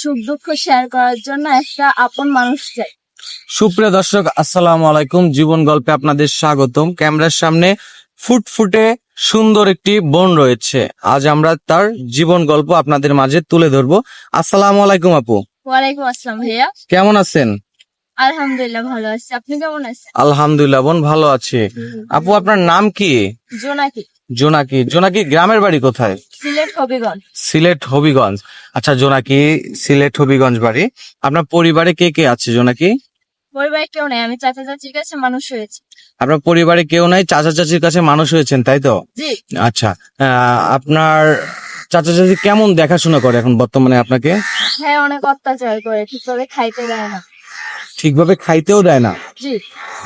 সুখ দুঃখ শেয়ার করার জন্য একটা আপন মানুষ চাই। সুপ্রিয় দর্শক আসসালামু আলাইকুম। জীবন গল্পে আপনাদের স্বাগতম। ক্যামেরার সামনে ফুটফুটে সুন্দর একটি বোন রয়েছে। আজ আমরা তার জীবন গল্প আপনাদের মাঝে তুলে ধরবো। আসসালামু আলাইকুম আপু। ওয়ালাইকুম আসসালাম ভাইয়া। কেমন আছেন? আলহামদুলিল্লাহ ভালো আছি। আপনি কেমন আছেন? আলহামদুলিল্লাহ বোন ভালো আছে। আপু আপনার নাম কি? জোনাকি। জোনাকি। জোনাকি গ্রামের বাড়ি কোথায়? সিলেট হবিগঞ্জ। সিলেট হবিগঞ্জ। আচ্ছা জোনাকি সিলেট হবিগঞ্জ বাড়ি। আপনার পরিবারে কে কে আছে জোনাকি? পরিবারে কেউ নেই। আমি চাচা চাচির কাছে মানুষ হয়েছি। আপনার পরিবারে কেউ নাই? চাচা চাচির কাছে মানুষ হয়েছেন তাই তো? জি। আচ্ছা আহ, আপনার চাচা চাচি কেমন দেখাশোনা করে এখন বর্তমানে আপনাকে? হ্যাঁ অনেক অত্যাচার করে ঠিকভাবে খাইতে দেয় না। ঠিকভাবে খাইতেও দেয় না।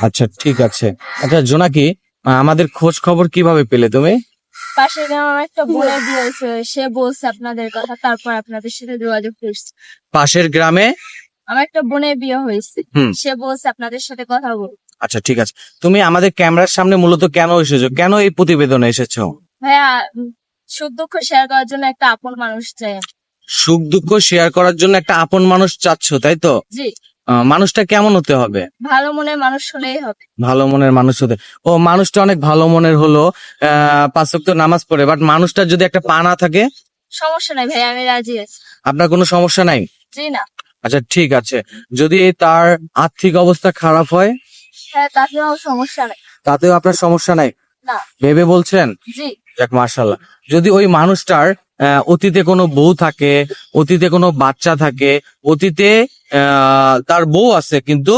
আচ্ছা ঠিক আছে। আচ্ছা জোনাকি আমাদের খোঁজ খবর কীভাবে পেলে তুমি? পাশের গ্রামে আমার একটা বোনের বিয়ে হয়েছে সে বলছে আপনাদের কথা তারপর আপনাদের সাথে যোগাযোগ করছি। পাশের গ্রামে? আমার একটা বোনের বিয়ে হয়েছে সে বলছে আপনাদের সাথে কথা বল আচ্ছা ঠিক আছে। তুমি আমাদের ক্যামেরার সামনে মূলত কেন এসেছ? কেন এই প্রতিবেদনে এসেছ? ভাইয়া সুখ দুঃখ শেয়ার করার জন্য একটা আপন মানুষ চাই। সুখ দুঃখ শেয়ার করার জন্য একটা আপন মানুষ চাচ্ছ তাই তো? জি। মানুষটা কেমন হতে হবে? ভালো মনের মানুষ হলেই হবে। ভালো মনের মানুষ হতে ও মানুষটা অনেক ভালো মনের হলো পাঁচ ওয়াক্ত নামাজ পড়ে বাট মানুষটা যদি একটা পা না থাকে? সমস্যা নাই ভাই আমি রাজি আছি। আপনার কোনো সমস্যা নাই? জি না। আচ্ছা ঠিক আছে। যদি তার আর্থিক অবস্থা খারাপ হয়? হ্যাঁ তাতেও সমস্যা নাই। তাতেও আপনার সমস্যা নাই? না। ভেবে বলছেন? জি। যাক মার্শাল্লাহ যদি ওই মানুষটার অতীতে কোনো বউ থাকে অতীতে কোনো বাচ্চা থাকে অতীতে তার বউ আছে কিন্তু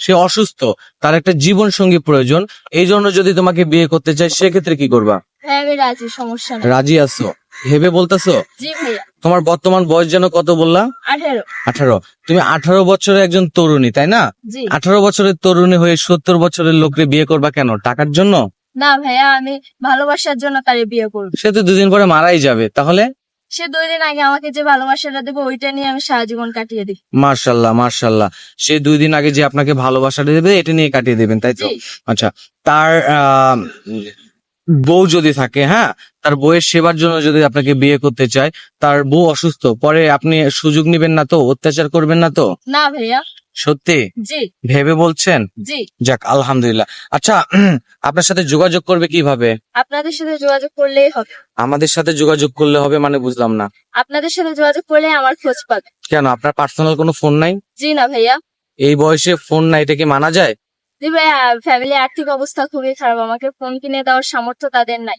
সে অসুস্থ তার একটা জীবন সঙ্গী প্রয়োজন এই জন্য যদি তোমাকে বিয়ে করতে চায় সেক্ষেত্রে কি করবা? হ্যাঁ রাজি সমস্যা নাই। রাজি আছো? ভেবে বলতেছো? তোমার বর্তমান বয়স যেন কত বললা? আঠারো। তুমি আঠারো বছরের একজন তরুণী তাই না? আঠারো বছরের তরুণী হয়ে সত্তর বছরের লোককে বিয়ে করবা কেন? টাকার জন্য? না ভাইয়া আমি ভালোবাসার জন্য তারে বিয়ে করব। সে তো দুদিন পরে মারাই যাবে তাহলে? সে দুই দিন আগে আমাকে যে ভালোবাসাটা দেবো ওইটা নিয়ে আমি সারা জীবন কাটিয়ে দিই। মার্শাল্লাহ মার্শাল্লাহ। সে দুই দিন আগে যে আপনাকে ভালোবাসাটা দেবে এটা নিয়ে কাটিয়ে দেবেন তাই তো? আচ্ছা তার বউ যদি থাকে হ্যাঁ? তার বউয়ের সেবার জন্য যদি আপনাকে বিয়ে করতে চায় তার বউ অসুস্থ পরে আপনি সুযোগ নিবেন না তো? অত্যাচার করবেন না তো? না ভাইয়া। সত্যি? জি। ভেবে বলছেন? জি। যাক আলহামদুলিল্লাহ। আচ্ছা আপনার সাথে যোগাযোগ করবে কীভাবে? আপনাদের সাথে যোগাযোগ করলেই হবে। আমাদের সাথে যোগাযোগ করলে হবে মানে বুঝলাম না। আপনাদের সাথে যোগাযোগ করলে আমার খোঁজ পাবে। কেন আপনার পার্সোনাল কোনো ফোন নাই? জি না ভাইয়া। এই বয়সে ফোন নাই এটা কি মানা যায়? জি ভাইয়া ফ্যামিলি আর্থিক অবস্থা খুবই খারাপ আমাকে ফোন কিনে দেওয়ার সামর্থ্য তাদের নাই।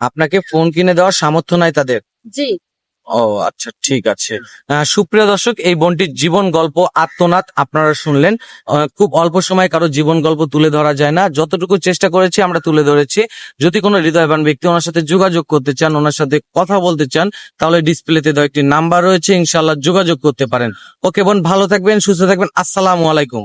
আপনাকে ফোন কিনে দেওয়ার সামর্থ্য নাই তাদের? জি। ও আচ্ছা ঠিক আছে। সুপ্রিয় দর্শক, এই বোনটির জীবন গল্প আত্মনাথ আপনারা শুনলেন। খুব অল্প সময় কারও জীবন গল্প তুলে ধরা যায় না। যতটুকু চেষ্টা করেছি, আমরা তুলে ধরেছি। যদি কোনো হৃদয়বান ব্যক্তি ওনার সাথে যোগাযোগ করতে চান, ওনার সাথে কথা বলতে চান, তাহলে ডিসপ্লেতে একটি নাম্বার রয়েছে। ইনশাল্লাহ যোগাযোগ করতে পারেন। ওকে, বোন, ভালো থাকবেন, সুস্থ থাকবেন। আসসালামু আলাইকুম।